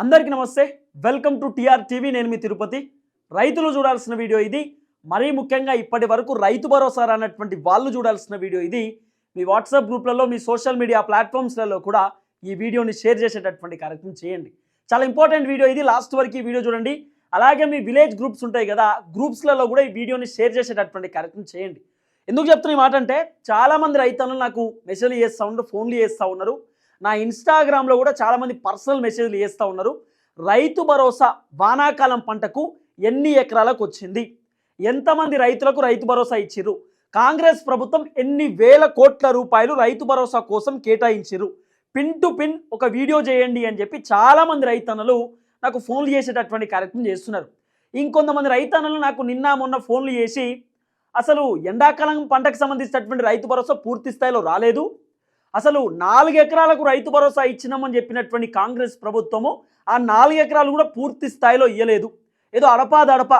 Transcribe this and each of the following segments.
అందరికీ నమస్తే. Welcome to TR TV. నేను మీ తిరుపతి. రైతులు చూడాల్సిన వీడియో ఇది. మరీ ముఖ్యంగా ఇప్పటి వరకు రైతు భరోసా అన్నటువంటి వాళ్ళు చూడాల్సిన వీడియో ఇది. మీ వాట్సాప్ గ్రూప్లలో మీ సోషల్ మీడియా ప్లాట్ఫామ్స్లలో కూడా ఈ వీడియోని షేర్ చేసేటటువంటి కార్యక్రమం చేయండి. చాలా ఇంపార్టెంట్ వీడియో ఇది. లాస్ట్ వరకు ఈ వీడియో చూడండి. అలాగే మీ విలేజ్ గ్రూప్స్ ఉంటాయి కదా గ్రూప్స్లలో కూడా ఈ వీడియోని షేర్ చేసేటటువంటి కార్యక్రమం చేయండి. ఎందుకు చెప్తున్న ఈ మాట అంటే చాలామంది రైతన్నులు నాకు మెసేజ్లు చేస్తూ ఉన్నారు ఫోన్లు చేస్తూ ఉన్నారు. నా ఇన్స్టాగ్రామ్లో కూడా చాలామంది పర్సనల్ మెసేజ్లు చేస్తూ ఉన్నారు. రైతు భరోసా వానాకాలం పంటకు ఎన్ని ఎకరాలకు వచ్చింది? ఎంతమంది రైతులకు రైతు భరోసా ఇచ్చిర్రు? కాంగ్రెస్ ప్రభుత్వం ఎన్ని వేల కోట్ల రూపాయలు రైతు భరోసా కోసం కేటాయించిర్రు? పిన్ టు పిన్ ఒక వీడియో చేయండి అని చెప్పి చాలామంది రైతన్నలు నాకు ఫోన్లు చేసేటటువంటి కార్యక్రమం చేస్తున్నారు. ఇంకొంతమంది రైతన్నలు నాకు నిన్న మొన్న ఫోన్లు చేసి అసలు ఎండాకాలం పంటకు సంబంధించినటువంటి రైతు భరోసా పూర్తి స్థాయిలో రాలేదు? అసలు నాలుగు ఎకరాలకు రైతు భరోసా ఇచ్చినామని చెప్పినటువంటి కాంగ్రెస్ ప్రభుత్వము ఆ నాలుగు ఎకరాలు కూడా పూర్తి స్థాయిలో ఇవ్వలేదు ఏదో అడపాదడప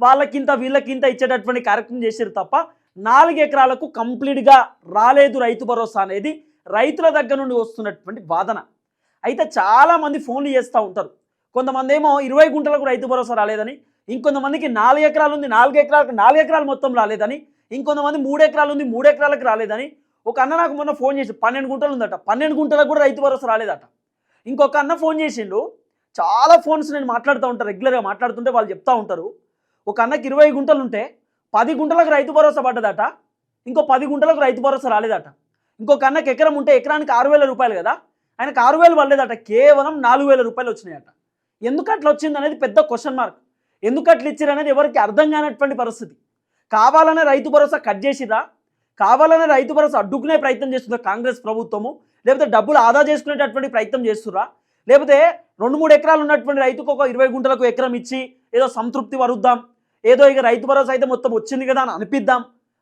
వాళ్ళకింత వీళ్ళకింత ఇచ్చేటటువంటి కార్యక్రమం చేశారు తప్ప నాలుగు ఎకరాలకు కంప్లీట్గా రాలేదు రైతు భరోసా అనేది రైతుల దగ్గర నుండి వస్తున్నటువంటి వాదన. అయితే చాలామంది ఫోన్లు చేస్తూ ఉంటారు. కొంతమంది ఏమో ఇరవై గుంటలకు రైతు భరోసా రాలేదని ఇంకొంతమందికి నాలుగు ఎకరాలు ఉంది నాలుగు ఎకరాలకు నాలుగు ఎకరాలు మొత్తం రాలేదని ఇంకొంతమంది మూడు ఎకరాలు ఉంది మూడు ఎకరాలకు రాలేదని ఒక అన్న నాకు మొన్న ఫోన్ చేసి పన్నెండు గుంటలు ఉందట. పన్నెండు గుంటలకు కూడా రైతు భరోసా రాలేదట. ఇంకొక అన్న ఫోన్ చేసిండు. చాలా ఫోన్స్ నేను మాట్లాడుతూ ఉంటాను రెగ్యులర్గా మాట్లాడుతుంటే వాళ్ళు చెప్తా ఉంటారు. ఒక అన్నకి ఇరవై గుంటలు ఉంటే పది గుంటలకు రైతు భరోసా పడ్డదట. ఇంకో పది గుంటలకు రైతు భరోసా రాలేదట. ఇంకొక అన్నకి ఎకరం ఉంటే ఎకరానికి ఆరు వేల రూపాయలు కదా? ఆయనకు ఆరు వేలు పడలేదట. కేవలం నాలుగు వేల రూపాయలు వచ్చినాయట. ఎందుకు అట్లా వచ్చింది అనేది పెద్ద క్వశ్చన్ మార్క్ ఎందుకు అట్లా ఇచ్చారు అనేది ఎవరికి అర్థం కానటువంటి పరిస్థితి. కావాలనే రైతు భరోసా కట్ చేసిరా కావాలనే రైతు భరోసా అడ్డుకునే ప్రయత్నం చేస్తుందా కాంగ్రెస్ ప్రభుత్వము లేకపోతే డబ్బులు ఆదా చేసుకునేటటువంటి ప్రయత్నం చేస్తురా లేకపోతే రెండు మూడు ఎకరాలు ఉన్నటువంటి రైతుకు ఒక ఇరవై గుంటలకు ఎకరం ఇచ్చి ఏదో సంతృప్తి వరుద్దాం ఏదో ఇక రైతు భరోసా అయితే మొత్తం వచ్చింది కదా అని అనిపిద్దాం.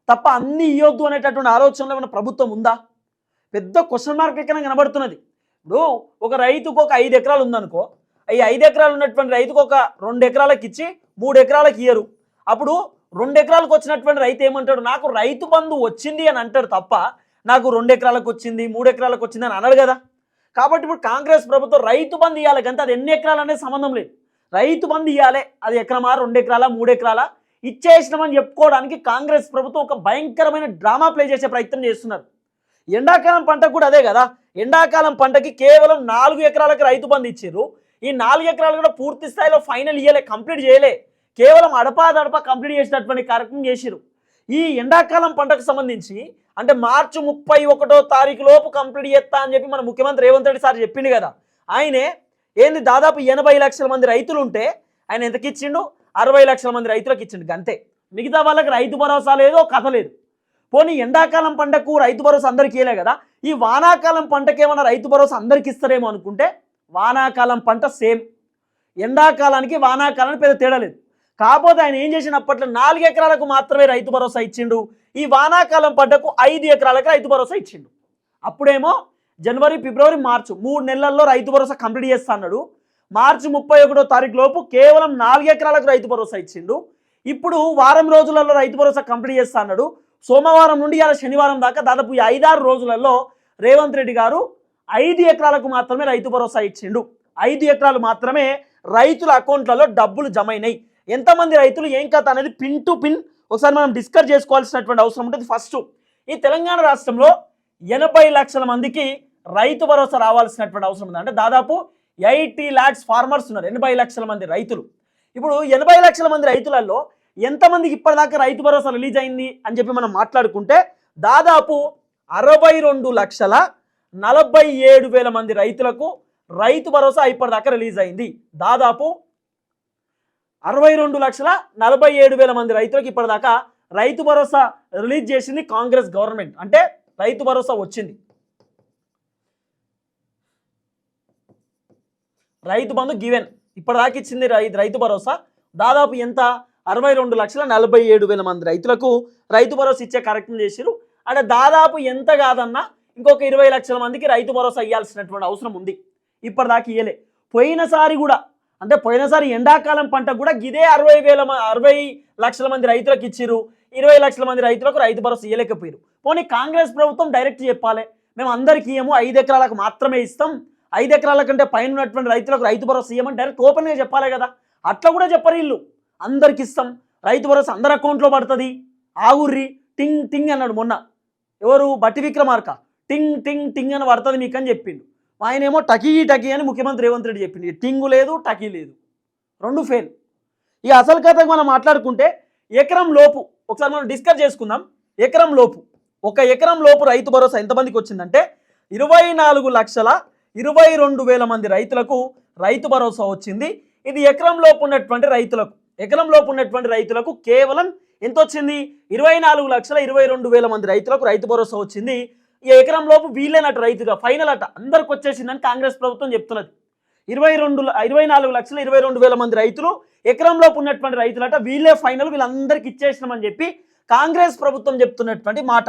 తప్ప అన్ని ఇవ్వద్దు అనేటటువంటి ఆలోచనలో ఏమైనా ప్రభుత్వం ఉందా? పెద్ద క్వశ్చన్ మార్క్ ఎక్కడ కనబడుతున్నది. ఇప్పుడు ఒక రైతుకు ఒక ఐదు ఎకరాలు ఉందనుకో ఈ ఐదు ఎకరాలు ఉన్నటువంటి రైతుకు ఒక రెండు ఎకరాలకు ఇచ్చి మూడు ఎకరాలకు ఇయ్యరు. అప్పుడు రెండు ఎకరాలకు వచ్చినటువంటి రైతు ఏమంటాడు? నాకు రైతు బంధు వచ్చింది అని అంటాడు తప్ప నాకు రెండు ఎకరాలకు వచ్చింది మూడు ఎకరాలకు వచ్చింది అని అనడు కదా. కాబట్టి ఇప్పుడు కాంగ్రెస్ ప్రభుత్వం రైతు బంధు ఇవ్వాలి కంటే అది ఎన్ని ఎకరాలు అనేది సంబంధం లేదు. రైతు బంధు ఇవ్వాలి అది ఎకరమా రెండు ఎకరాలా మూడు ఎకరాలా ఇచ్చేసినామని చెప్పుకోవడానికి కాంగ్రెస్ ప్రభుత్వం ఒక భయంకరమైన డ్రామా ప్లే చేసే ప్రయత్నం చేస్తున్నారు. ఎండాకాలం పంటకు కూడా అదే కదా. ఎండాకాలం పంటకి కేవలం నాలుగు ఎకరాలకు రైతు బంధు ఇచ్చారు. ఈ నాలుగు ఎకరాలు కూడా పూర్తి స్థాయిలో ఫైనల్ ఇయ్యలే కంప్లీట్ చేయలే. కేవలం అడపాదడప కంప్లీట్ చేసినటువంటి కార్యక్రమం చేసిరు ఈ ఎండాకాలం పంటకు సంబంధించి అంటే మార్చి ముప్పై ఒకటో తారీఖు లోపు కంప్లీట్ చేస్తా అని చెప్పి మన ముఖ్యమంత్రి రేవంత్ రెడ్డి సార్ చెప్పిండు కదా. ఆయనే ఏంది దాదాపు ఎనభై లక్షల మంది రైతులు ఉంటే ఆయన ఎంతకి ఇచ్చిండు? అరవై లక్షల మంది రైతులకు ఇచ్చిండు అంతే మిగతా వాళ్ళకి రైతు భరోసా లేదో కథ లేదు. పోనీ ఎండాకాలం పంటకు రైతు భరోసా అందరికీ ఇవ్వలే కదా? ఈ వానాకాలం పంటకేమైనా రైతు భరోసా అందరికి ఇస్తారేమో అనుకుంటే వానాకాలం పంట సేమ్. ఎండాకాలానికి వానాకాలానికి పెద్ద తేడా లేదు. కాకపోతే ఆయన ఏం చేసినప్పట్లో నాలుగు ఎకరాలకు మాత్రమే రైతు భరోసా ఇచ్చిండు. ఈ వానాకాలం పంటకు ఐదు ఎకరాలకు రైతు భరోసా ఇచ్చిండు. అప్పుడేమో జనవరి ఫిబ్రవరి మార్చి మూడు నెలల్లో రైతు భరోసా కంప్లీట్ చేస్తా అన్నాడు. మార్చి ముప్పై ఒకటో తారీఖు లోపు కేవలం నాలుగు ఎకరాలకు రైతు భరోసా ఇచ్చిండు. ఇప్పుడు వారం రోజులలో రైతు భరోసా కంప్లీట్ చేస్తా అన్నాడు. సోమవారం నుండి ఇలా శనివారం దాకా దాదాపు ఐదారు రోజులలో రేవంత్ రెడ్డి గారు ఐదు ఎకరాలకు మాత్రమే రైతు భరోసా ఇచ్చిండు. ఐదు ఎకరాలు మాత్రమే రైతుల అకౌంట్లలో డబ్బులు జమ అయినాయి. ఎంతమంది రైతులు ఏం కథ అనేది పిన్ టు పిన్ ఒకసారి మనం డిస్కస్ చేసుకోవాల్సినటువంటి అవసరం ఉంటుంది. ఫస్ట్ ఈ తెలంగాణ రాష్ట్రంలో ఎనభై లక్షల మందికి రైతు భరోసా రావాల్సినటువంటి అవసరం ఉంది. అంటే దాదాపు ఎయిటీ ల్యాక్స్ ఫార్మర్స్ ఉన్నారు ఎనభై లక్షల మంది రైతులు. ఇప్పుడు ఎనభై లక్షల మంది రైతులలో ఎంతమందికి ఇప్పటిదాకా రైతు భరోసా రిలీజ్ అయింది అని చెప్పి మనం మాట్లాడుకుంటే దాదాపు అరవై రెండు లక్షల నలభై ఏడు వేల మంది రైతులకు రైతు భరోసా ఇప్పటిదాకా రిలీజ్ అయింది. దాదాపు అరవై రెండు లక్షల నలభై ఏడు వేల మంది రైతులకు ఇప్పటిదాకా రైతు భరోసా రిలీజ్ చేసింది కాంగ్రెస్ గవర్నమెంట్. అంటే రైతు భరోసా వచ్చింది. రైతు బంధు గివెన్. ఇప్పటిదాకా ఇచ్చింది రైతు భరోసా. దాదాపు ఎంత? అరవై రెండు లక్షల నలభై ఏడు వేల మంది రైతులకు రైతు భరోసా ఇచ్చే కార్యక్రమం చేసిరు అంటే దాదాపు ఎంత కాదన్నా ఇంకొక ఇరవై లక్షల మందికి రైతు భరోసా ఇవ్వాల్సినటువంటి అవసరం ఉంది. ఇప్పటిదాకా ఇయ్యలే. పోయినసారి కూడా అంటే పోయినసారి ఎండాకాలం పంట కూడా గిదే అరవై వేల మ- అరవై లక్షల మంది రైతులకు ఇచ్చిర్రు. ఇరవై లక్షల మంది రైతులకు రైతు భరోసా ఇవ్వలేకపోయారు పోనీ కాంగ్రెస్ ప్రభుత్వం డైరెక్ట్ చెప్పాలి. మేము అందరికీ ఏమో ఐదు ఎకరాలకు మాత్రమే ఇస్తాం. ఐదు ఎకరాల కంటే పైన ఉన్నటువంటి రైతులకు రైతు భరోసా ఇవ్వమని డైరెక్ట్ ఓపెన్గా చెప్పాలి కదా. అట్లా కూడా చెప్పరు వీళ్ళు. అందరికి ఇస్తాం. రైతు భరోసా అందరి అకౌంట్లో పడుతుంది. ఆగుర్రి టింగ్ టింగ్ అన్నాడు మొన్న. ఎవరు? బట్టి విక్రమార్క. టింగ్ టింగ్ టింగ్ అని పడుతుంది మీకు అని చెప్పిండు. ఆయనేమో టకీ టకీ అని ముఖ్యమంత్రి రేవంత్ రెడ్డి చెప్పింది టింగు లేదు టకీ లేదు. రెండు ఫెయిల్ ఇక అసలు కథకు మనం మాట్లాడుకుంటే ఎకరం లోపు ఒకసారి మనం డిస్కస్ చేసుకుందాం. ఎకరం లోపు ఒక ఎకరం లోపు రైతు భరోసా ఎంతమందికి వచ్చిందంటే ఇరవై నాలుగు లక్షల ఇరవై రెండు వేల మంది రైతులకు రైతు భరోసా వచ్చింది. ఇది ఎకరం లోపు ఉన్నటువంటి రైతులకు ఎకరం లోపు ఉన్నటువంటి రైతులకు కేవలం ఎంత వచ్చింది? ఇరవై నాలుగు లక్షల ఇరవై రెండు వేల మంది రైతులకు రైతు భరోసా వచ్చింది. ఎకరం లోపు వీళ్ళేనట రైతుగా ఫైనల్ అట. అందరికి వచ్చేసిందని కాంగ్రెస్ ప్రభుత్వం చెప్తున్నది. ఇరవై రెండు ఇరవై నాలుగు లక్షల ఇరవై రెండు వేల మంది రైతులు ఎకరంలోపు ఉన్నటువంటి రైతులట వీళ్ళే ఫైనల్ వీళ్ళందరికీ ఇచ్చేసినామని చెప్పి కాంగ్రెస్ ప్రభుత్వం చెప్తున్నటువంటి మాట.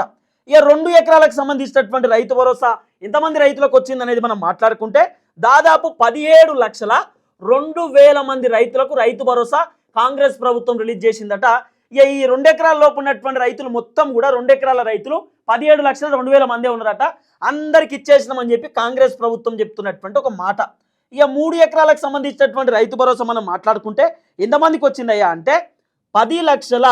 ఇక రెండు ఎకరాలకు సంబంధించినటువంటి రైతు భరోసా ఎంతమంది రైతులకు వచ్చింది అనేది మనం మాట్లాడుకుంటే దాదాపు పదిహేడు లక్షల రెండు వేల మంది రైతులకు రైతు భరోసా కాంగ్రెస్ ప్రభుత్వం రిలీజ్ చేసిందట. ఇక ఈ రెండు ఎకరాల లోపు ఉన్నటువంటి రైతులు మొత్తం కూడా రెండు ఎకరాల రైతులు పదిహేడు లక్షల రెండు వేల మందే ఉన్నారట. అందరికి ఇచ్చేసినామని చెప్పి కాంగ్రెస్ ప్రభుత్వం చెప్తున్నటువంటి ఒక మాట. ఇక మూడు ఎకరాలకు సంబంధించినటువంటి రైతు భరోసా మనం మాట్లాడుకుంటే ఎంతమందికి వచ్చిందయ్యా అంటే పది లక్షల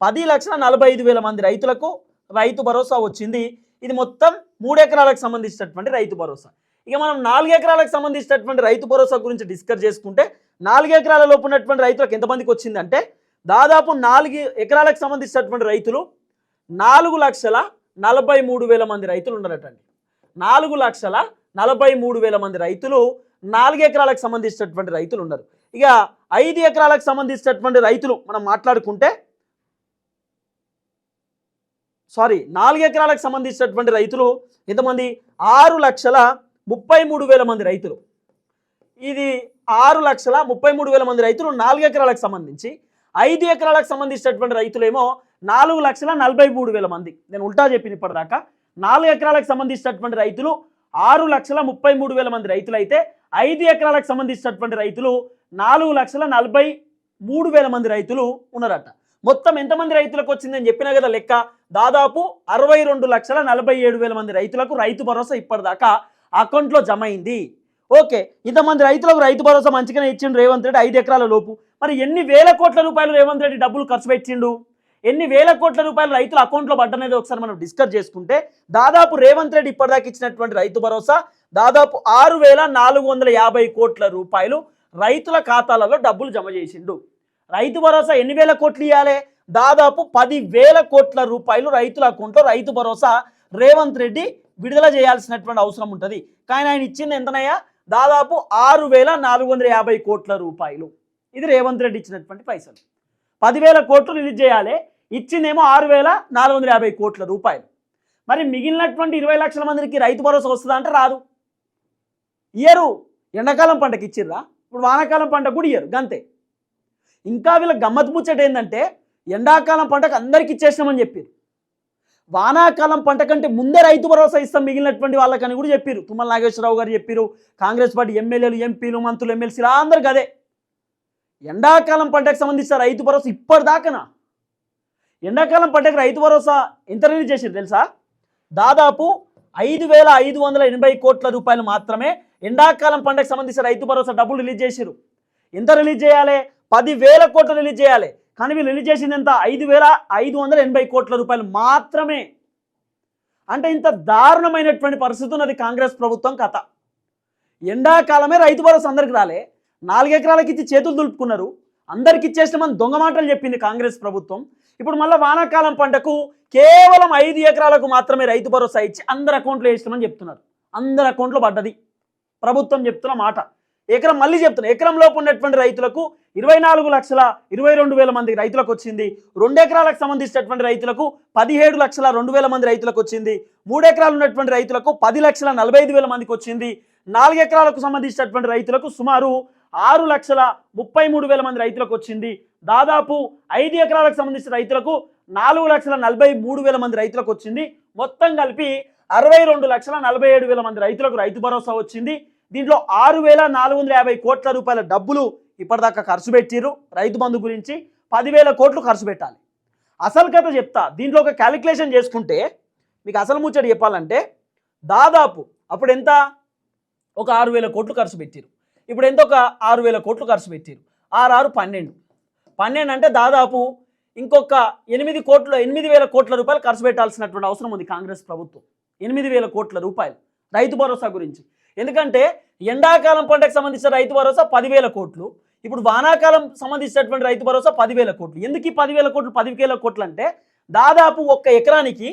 పది లక్షల నలభై ఐదు వేల మంది రైతులకు రైతు భరోసా వచ్చింది. ఇది మొత్తం మూడు ఎకరాలకు సంబంధించినటువంటి రైతు భరోసా. ఇక మనం నాలుగు ఎకరాలకు సంబంధించినటువంటి రైతు భరోసా గురించి డిస్కస్ చేసుకుంటే నాలుగు ఎకరాల లోపు ఉన్నటువంటి రైతులకు ఎంతమందికి వచ్చిందంటే దాదాపు నాలుగు ఎకరాలకు సంబంధించినటువంటి రైతులు నాలుగు లక్షల నలభై మూడు వేల మంది రైతులు ఉన్నారటండి నాలుగు లక్షల నలభై మూడు వేల మంది రైతులు నాలుగు ఎకరాలకు సంబంధించినటువంటి రైతులు ఉన్నారు ఇక ఐదు ఎకరాలకు సంబంధించినటువంటి రైతులు మనం మాట్లాడుకుంటే సారీ నాలుగు ఎకరాలకు సంబంధించినటువంటి రైతులు ఎంతమంది? ఆరు లక్షల ముప్పై మూడు వేల మంది రైతులు. ఇది ఆరు లక్షల ముప్పై మూడు వేల మంది రైతులు నాలుగు ఎకరాలకు సంబంధించి ఐదు ఎకరాలకు సంబంధించినటువంటి రైతులేమో నాలుగు లక్షల నలభై మూడు వేల మంది. నేను ఉల్టా చెప్పింది ఇప్పటిదాకా నాలుగు ఎకరాలకు సంబంధించినటువంటి రైతులు ఆరు లక్షల ముప్పై మూడు వేల మంది రైతులు అయితే ఐదు ఎకరాలకు సంబంధించినటువంటి రైతులు నాలుగు లక్షల నలభై మూడు వేల మంది రైతులు ఉన్నారట. మొత్తం ఎంతమంది రైతులకు వచ్చిందని చెప్పినా కదా లెక్క? దాదాపు అరవై రెండు లక్షల నలభై ఏడు వేల మంది రైతులకు రైతు భరోసా ఇప్పటిదాకా అకౌంట్లో జమ అయింది. ఓకే ఇంతమంది రైతులకు రైతు భరోసా మంచిగానే ఇచ్చిండు రేవంత్ రెడ్డి ఐదు ఎకరాల లోపు. మరి ఎన్ని వేల కోట్ల రూపాయలు రేవంత్ రెడ్డి డబ్బులు ఖర్చు పెట్టిండు? ఎన్ని వేల కోట్ల రూపాయలు రైతుల అకౌంట్లో పడ్డనేది ఒకసారి మనం డిస్కస్ చేసుకుంటే దాదాపు రేవంత్ రెడ్డి ఇప్పటిదాకా ఇచ్చినటువంటి రైతు భరోసా దాదాపు ఆరు వేల నాలుగు వందల యాభై కోట్ల రూపాయలు రైతుల ఖాతాలలో డబ్బులు జమ చేసిండు. రైతు భరోసా ఎన్ని వేల కోట్లు ఇవ్వాలి దాదాపు పది వేల కోట్ల రూపాయలు రైతుల అకౌంట్లో రైతు భరోసా రేవంత్ రెడ్డి విడుదల చేయాల్సినటువంటి అవసరం ఉంటుంది. కానీ ఆయన ఇచ్చింది ఎంతనయ్యా? దాదాపు ఆరు వేల నాలుగు వందల యాభై కోట్ల రూపాయలు. ఇది రేవంత్ రెడ్డి ఇచ్చినటువంటి పైసలు. పదివేల కోట్లు రిలీజ్ చేయాలి? ఇచ్చిందేమో ఆరు వేల నాలుగు వందల యాభై కోట్ల రూపాయలు. మరి మిగిలినటువంటి ఇరవై లక్షల మందికి రైతు భరోసా వస్తుందా అంటే రాదు. ఇయ్యరు. ఎండాకాలం పంటకి ఇచ్చిర్రా? ఇప్పుడు వానాకాలం పంట కూడా ఇయ్యరు. గంతే. ఇంకా వీళ్ళ గమ్మత్ ముచ్చట ఏంటంటే ఎండాకాలం పంటకు అందరికి ఇచ్చేసినామని చెప్పారు వానాకాలం పంట కంటే ముందే రైతు భరోసా ఇస్తాం మిగిలినటువంటి వాళ్ళకని కూడా చెప్పారు తుమ్మల నాగేశ్వరరావు గారు చెప్పారు కాంగ్రెస్ పార్టీ ఎమ్మెల్యేలు ఎంపీలు మంత్రులు ఎమ్మెల్సీలు అందరికి అదే ఎండాకాలం పంటకు సంబంధించిన రైతు భరోసా ఇప్పటిదాకనా? ఎండాకాలం పంటకు రైతు భరోసా ఎంత రిలీజ్ చేసింది తెలుసా? దాదాపు ఐదు వేల ఐదు వందల ఎనభై కోట్ల రూపాయలు మాత్రమే ఎండాకాలం పంటకు సంబంధించిన రైతు భరోసా డబ్బులు రిలీజ్ చేశారు ఎంత రిలీజ్ చేయాలి? పదివేల కోట్లు రిలీజ్ చేయాలి. కానీ వీళ్ళు రిలీజ్ చేసింది ఎంత? ఐదు వేల ఐదు వందల ఎనభై కోట్ల రూపాయలు మాత్రమే. అంటే ఇంత దారుణమైనటువంటి పరిస్థితి ఉన్నది కాంగ్రెస్ ప్రభుత్వం కథ. ఎండాకాలమే రైతు భరోసా అందరికి రాలే. నాలుగెకరాలకి ఇచ్చి చేతులు దులుపుకున్నారు. అందరికి ఇచ్చేసినామని దొంగ మాటలు చెప్పింది కాంగ్రెస్ ప్రభుత్వం. ఇప్పుడు మళ్ళీ వానాకాలం పంటకు కేవలం ఐదు ఎకరాలకు మాత్రమే రైతు భరోసా ఇచ్చి అందరి అకౌంట్లో వేసినామని చెప్తున్నారు. అందరి అకౌంట్లో పడ్డది. ప్రభుత్వం చెప్తున్న మాట. ఎకరం మళ్ళీ చెప్తున్నా ఎకరం లోపు ఉన్నటువంటి రైతులకు ఇరవై నాలుగు లక్షల ఇరవై రెండు వేల మంది రైతులకు వచ్చింది. రెండు ఎకరాలకు సంబంధించినటువంటి రైతులకు పదిహేడు లక్షల రెండు వేల మంది రైతులకు వచ్చింది. మూడు ఎకరాలు ఉన్నటువంటి రైతులకు పది లక్షల నలభై ఐదు వేల మందికి వచ్చింది. నాలుగు ఎకరాలకు సంబంధించినటువంటి రైతులకు సుమారు ఆరు లక్షల ముప్పై మూడు వేల మంది రైతులకు వచ్చింది. దాదాపు ఐదు ఎకరాలకు సంబంధించిన రైతులకు నాలుగు లక్షల నలభై మూడు వేల మంది రైతులకు వచ్చింది. మొత్తం కలిపి అరవై రెండు లక్షల నలభై ఏడు వేల మంది రైతులకు రైతు భరోసా వచ్చింది. దీంట్లో ఆరు వేల నాలుగు వందల యాభై కోట్ల రూపాయల డబ్బులు ఇప్పటిదాకా ఖర్చు పెట్టిరు రైతు బంధు గురించి. పదివేల కోట్లు ఖర్చు పెట్టాలి. అసలు కథ చెప్తా. దీంట్లో ఒక క్యాలిక్యులేషన్ చేసుకుంటే మీకు అసలు ముచ్చట చెప్పాలంటే దాదాపు అప్పుడు ఎంత? ఒక ఆరు వేల కోట్లు ఖర్చు పెట్టారు ఇప్పుడు ఎంత ఒక ఆరు వేల కోట్లు ఖర్చు పెట్టారు? ఆరు ఆరు పన్నెండు. పన్నెండు అంటే దాదాపు ఇంకొక ఎనిమిది కోట్ల ఎనిమిది వేల కోట్ల రూపాయలు ఖర్చు పెట్టాల్సినటువంటి అవసరం ఉంది కాంగ్రెస్ ప్రభుత్వం. ఎనిమిది వేల కోట్ల రూపాయలు. రైతు భరోసా గురించి. ఎందుకంటే ఎండాకాలం పంటకు సంబంధించిన రైతు భరోసా పదివేల కోట్లు. ఇప్పుడు వానాకాలం సంబంధించినటువంటి రైతు భరోసా పదివేల కోట్లు. ఎందుకు ఈ పదివేల కోట్లు? పదివేల కోట్లు అంటే దాదాపు ఒక్క ఎకరానికి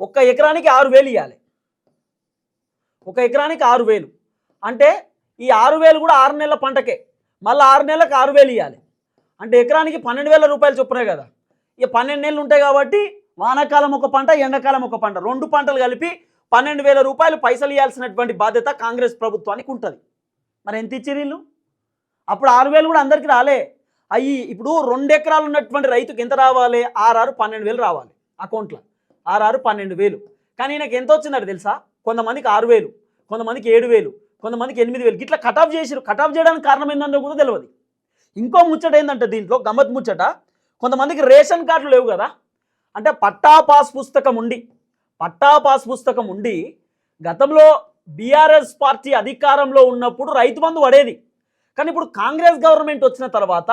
ఒక్క ఎకరానికి ఆరు వేలు ఇవ్వాలి ఒక ఎకరానికి ఆరు వేలు. అంటే ఈ ఆరు వేలు కూడా ఆరు నెలల పంటకే. మళ్ళీ ఆరు నెలలకు ఆరు వేలు ఇవ్వాలి అంటే ఎకరానికి పన్నెండు వేల రూపాయలు చొప్పునే కదా. ఇక పన్నెండు నెలలు ఉంటాయి కాబట్టి వానాకాలం ఒక పంట ఎండాకాలం ఒక పంట. రెండు పంటలు కలిపి పన్నెండు వేల రూపాయలు పైసలు ఇవ్వాల్సినటువంటి బాధ్యత కాంగ్రెస్ ప్రభుత్వానికి ఉంటుంది. మరి ఎంత ఇచ్చారు వీళ్ళు? అప్పుడు ఆరు వేలు కూడా అందరికీ రాలే. అయ్యి ఇప్పుడు రెండు ఎకరాలు ఉన్నటువంటి రైతుకి ఎంత రావాలి? ఆరు పన్నెండు వేలు రావాలి అకౌంట్లో. ఆరారు పన్నెండు వేలు. కానీ ఈయనకి ఎంత వచ్చిందంటే తెలుసా? కొంతమందికి ఆరు వేలు కొంతమందికి ఏడు వేలు. కొంతమందికి ఎనిమిది వేలు. ఇట్లా కటాఫ్ చేసారు కటాఫ్ చేయడానికి కారణం ఏంటంటే కూడా తెలియదు ఇంకో ముచ్చట ఏంటంటే దీంట్లో గమ్మత్ ముచ్చట కొంతమందికి రేషన్ కార్డులు లేవు కదా. అంటే పట్టా పాస్ పుస్తకం ఉండి పట్టా పాస్ పుస్తకం ఉండి గతంలో బీఆర్ఎస్ పార్టీ అధికారంలో ఉన్నప్పుడు రైతు బంధు పడేది. కానీ ఇప్పుడు కాంగ్రెస్ గవర్నమెంట్ వచ్చిన తర్వాత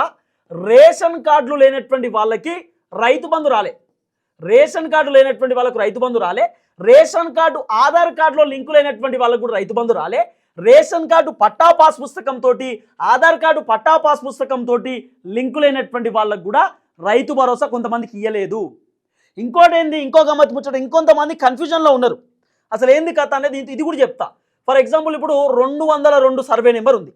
రేషన్ కార్డులు లేనటువంటి వాళ్ళకి రైతు బంధు రాలే. రేషన్ కార్డు లేనటువంటి వాళ్ళకు రైతు బంధు రాలే. రేషన్ కార్డు ఆధార్ కార్డులో లింకు లేనటువంటి వాళ్ళకు కూడా రైతు బంధు రాలే. రేషన్ కార్డు పట్టా పాస్ పుస్తకంతో ఆధార్ కార్డు పట్టా పాస్ పుస్తకంతో లింకులైనటువంటి లింకు లేనటువంటి వాళ్ళకు కూడా రైతు భరోసా కొంతమందికి ఇయ్యలేదు. ఇంకోటి ఏంది? ఇంకో గమ్మతి ముచ్చట ఇంకొంతమంది కన్ఫ్యూజన్లో ఉన్నారు. అసలు ఏంది కథ అనేది? ఇది- ఇది కూడా చెప్తా. ఫర్ ఎగ్జాంపుల్ ఇప్పుడు రెండు వందల రెండు సర్వే నెంబర్ ఉంది.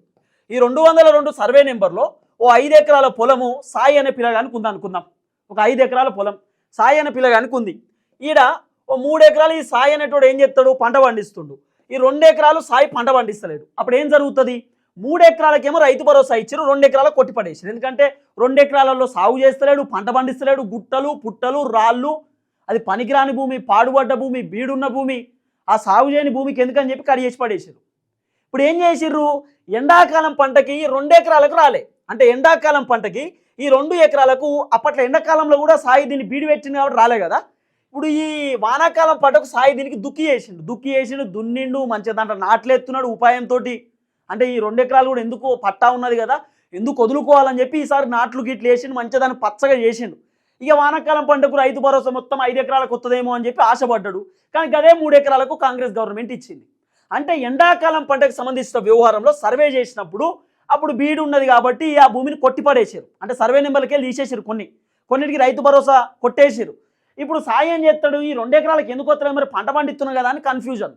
ఈ రెండు వందల రెండు సర్వే నెంబర్లో ఓ ఐదు ఎకరాల పొలము సాయి అనే పిల్లగానికి ఉంది అనుకుందాం. ఒక ఐదు ఎకరాల పొలం సాయి అనే పిల్లగానికి ఉంది. ఈడ ఓ మూడు ఎకరాలు ఈ సాయి అనేటోడు ఏం చెప్తాడు? పంట పండిస్తుండు. ఈ రెండు ఎకరాలు సాయి పంట పండిస్తలేడు. అప్పుడు ఏం జరుగుతుంది? మూడు ఎకరాలకేమో రైతు భరోసా ఇచ్చారు రెండు ఎకరాలకు కొట్టి పడేసారు ఎందుకంటే రెండు ఎకరాలలో సాగు చేస్తలేడు పంట పండిస్తలేడు గుట్టలు పుట్టలు రాళ్ళు అది పనికిరాని భూమి పాడుపడ్డ భూమి బీడున్న భూమి ఆ సాగు చేయని భూమికి ఎందుకని చెప్పి కడి చేసి పడేసారు ఇప్పుడు ఏం చేసిర్రు? ఎండాకాలం పంటకి రెండు ఎకరాలకు రాలే. అంటే ఎండాకాలం పంటకి ఈ రెండు ఎకరాలకు అప్పట్లో ఎండాకాలంలో కూడా సాయి దీన్ని బీడి పెట్టింది కాబట్టి రాలే కదా. ఇప్పుడు ఈ వానాకాలం పంటకు సాయి దీనికి దుక్కి వేసిండు దుక్కి వేసిండు దున్నిండు మంచిగా దాంట్లో నాట్లేస్తున్నాడు ఉపాయంతో అంటే ఈ రెండు ఎకరాలు కూడా ఎందుకు పట్టా ఉన్నది కదా ఎందుకు వదులుకోవాలని చెప్పి ఈసారి నాట్లు గిట్లు వేసిండు మంచిగా దాన్ని పచ్చగా చేసిండు. ఇక వానాకాలం పంటకు రైతు భరోసా మొత్తం ఐదు ఎకరాలకు వస్తుందేమో అని చెప్పి ఆశపడ్డాడు. కానీ అదే మూడు ఎకరాలకు కాంగ్రెస్ గవర్నమెంట్ ఇచ్చింది. అంటే ఎండాకాలం పంటకు సంబంధించిన వ్యవహారంలో సర్వే చేసినప్పుడు అప్పుడు బీడు ఉన్నది కాబట్టి ఆ భూమిని కొట్టిపడేసారు అంటే సర్వే నెంబర్లకి వెళ్ళి తీసేసారు కొన్ని. కొన్నిటికి రైతు భరోసా కొట్టేసారు ఇప్పుడు సాయం చేస్తాడు? ఈ రెండు ఎకరాలకు ఎందుకు వస్తాడు మరి పంట పండిస్తున్నాం కదా అని కన్ఫ్యూజన్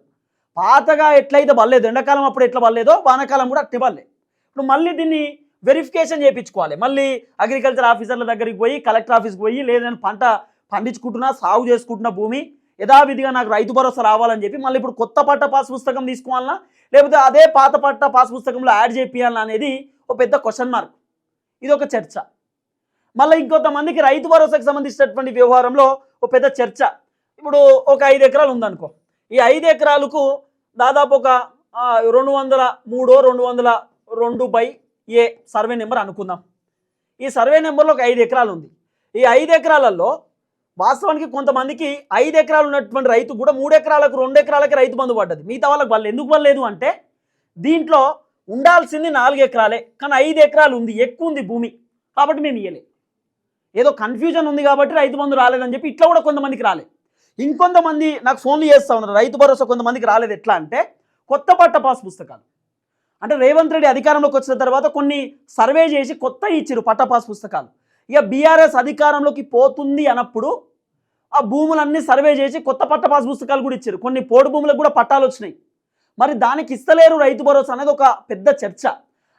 పాతగా ఎట్లయితే బల్లేదు ఎండాకాలం అప్పుడు ఎట్లా బల్లేదో వానాకాలం కూడా అట్టి బల్లే ఇప్పుడు మళ్ళీ దీన్ని వెరిఫికేషన్ చేయించుకోవాలి. మళ్ళీ అగ్రికల్చర్ ఆఫీసర్ల దగ్గరికి పోయి కలెక్టర్ ఆఫీస్కి పోయి లేదని పంట పండించుకుంటున్నా సాగు చేసుకుంటున్న భూమి యథావిధిగా నాకు రైతు భరోసా రావాలని చెప్పి మళ్ళీ ఇప్పుడు కొత్త పట్ట పాస్ పుస్తకం తీసుకోవాలన్నా లేకపోతే అదే పాత పట్ట పాస్ పుస్తకంలో యాడ్ చేపియాలన్నా అనేది ఒక పెద్ద క్వశ్చన్ మార్క్ ఇది ఒక చర్చ. మళ్ళీ ఇంకొంతమందికి రైతు భరోసాకు సంబంధించినటువంటి వ్యవహారంలో ఒక పెద్ద చర్చ. ఇప్పుడు ఒక ఐదు ఎకరాలు ఉందనుకో. ఈ ఐదు ఎకరాలకు దాదాపు ఒక రెండు వందల మూడో రెండు వందల రెండు బై ఏ సర్వే నెంబర్ అనుకుందాం. ఈ సర్వే నెంబర్లో ఒక ఐదు ఎకరాలు ఉంది. ఈ ఐదు ఎకరాలలో వాస్తవానికి కొంతమందికి ఐదు ఎకరాలు ఉన్నటువంటి రైతు కూడా మూడు ఎకరాలకు రెండు ఎకరాలకి రైతు బంధు పడ్డది. మిగతా వాళ్ళకి వాళ్ళు ఎందుకు పడలేదు అంటే దీంట్లో ఉండాల్సింది నాలుగు ఎకరాలే. కానీ ఐదు ఎకరాలు ఉంది ఎక్కువ ఉంది భూమి. కాబట్టి మేము ఇయ్యలే. ఏదో కన్ఫ్యూజన్ ఉంది కాబట్టి రైతు బంధు రాలేదని చెప్పి ఇట్లా కూడా కొంతమందికి రాలేదు ఇంకొంతమంది నాకు ఫోన్లు చేస్తూ ఉన్నారు. రైతు భరోసా కొంతమందికి రాలేదు. ఎట్లా అంటే కొత్త పట్ట పాస్ పుస్తకాలు. అంటే రేవంత్ రెడ్డి అధికారంలోకి వచ్చిన తర్వాత కొన్ని సర్వే చేసి కొత్త ఇచ్చారు పట్ట పాస్ పుస్తకాలు. ఇక బీఆర్ఎస్ అధికారంలోకి పోతుంది అన్నప్పుడు ఆ భూములన్నీ సర్వే చేసి కొత్త పట్ట పాస్ పుస్తకాలు కూడా ఇచ్చారు కొన్ని పోడు భూములకు కూడా పట్టాలు వచ్చినాయి. మరి దానికి ఇస్తలేరు రైతు భరోసా అనేది ఒక పెద్ద చర్చ.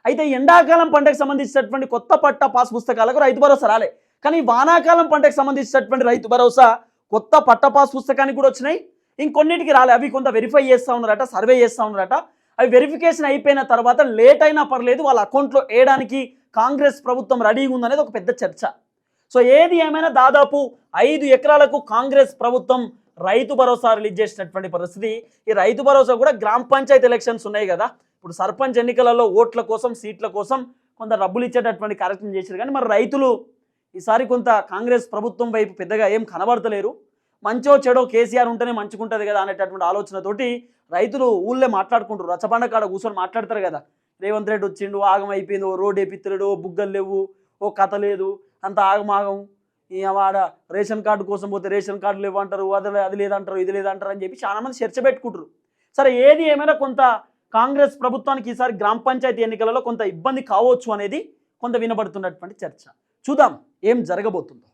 అయితే ఎండాకాలం పంటకు సంబంధించినటువంటి కొత్త పట్ట పాస్ పుస్తకాలకు రైతు భరోసా రాలే. కానీ వానాకాలం పంటకు సంబంధించినటువంటి రైతు భరోసా కొత్త పట్టపాస్ పుస్తకానికి కూడా వచ్చినాయి. ఇంకొన్నిటికి రాలే. అవి కొంత వెరిఫై చేస్తూ ఉన్నారట సర్వే చేస్తూ ఉన్నారట. అవి వెరిఫికేషన్ అయిపోయిన తర్వాత లేట్ అయినా పర్లేదు వాళ్ళ అకౌంట్లో వేయడానికి కాంగ్రెస్ ప్రభుత్వం రెడీగా ఉందనేది ఒక పెద్ద చర్చ. సో ఏది ఏమైనా దాదాపు ఐదు ఎకరాలకు కాంగ్రెస్ ప్రభుత్వం రైతు భరోసా రిలీజ్ చేసినటువంటి పరిస్థితి. ఈ రైతు భరోసా కూడా గ్రామ పంచాయతీ ఎలక్షన్స్ ఉన్నాయి కదా. ఇప్పుడు సర్పంచ్ ఎన్నికలలో ఓట్ల కోసం సీట్ల కోసం కొంత డబ్బులు ఇచ్చేటటువంటి కార్యక్రమం చేశారు. కానీ మరి రైతులు ఈసారి కొంత కాంగ్రెస్ ప్రభుత్వం వైపు పెద్దగా ఏం కనబడతలేరు. మంచో చెడో కేసీఆర్ ఉంటేనే మంచుకుంటుంది కదా అనేటటువంటి ఆలోచనతోటి రైతులు ఊళ్ళో మాట్లాడుకుంటారు. రచ్చబండ కాడ కూర్చొని మాట్లాడతారు కదా. రేవంత్ రెడ్డి వచ్చిండు ఆగం అయిపోయింది ఓ రోడ్ వేపిత్తలేడు ఓ బుగ్గలు లేవు ఓ కథ లేదు అంత ఆగమాగం. ఈ వాడ రేషన్ కార్డు కోసం పోతే రేషన్ కార్డు లేవు అంటారు అది అది లేదంటారు ఇది లేదంటారు అని చెప్పి చాలా మంది చర్చ పెట్టుకుంటారు. సరే ఏది ఏమైనా కొంత కాంగ్రెస్ ప్రభుత్వానికి ఈసారి గ్రామ పంచాయతీ ఎన్నికలలో కొంత ఇబ్బంది కావచ్చు అనేది కొంత వినబడుతున్నటువంటి చర్చ. చూద్దాం. ఏం జరగబోతుందో.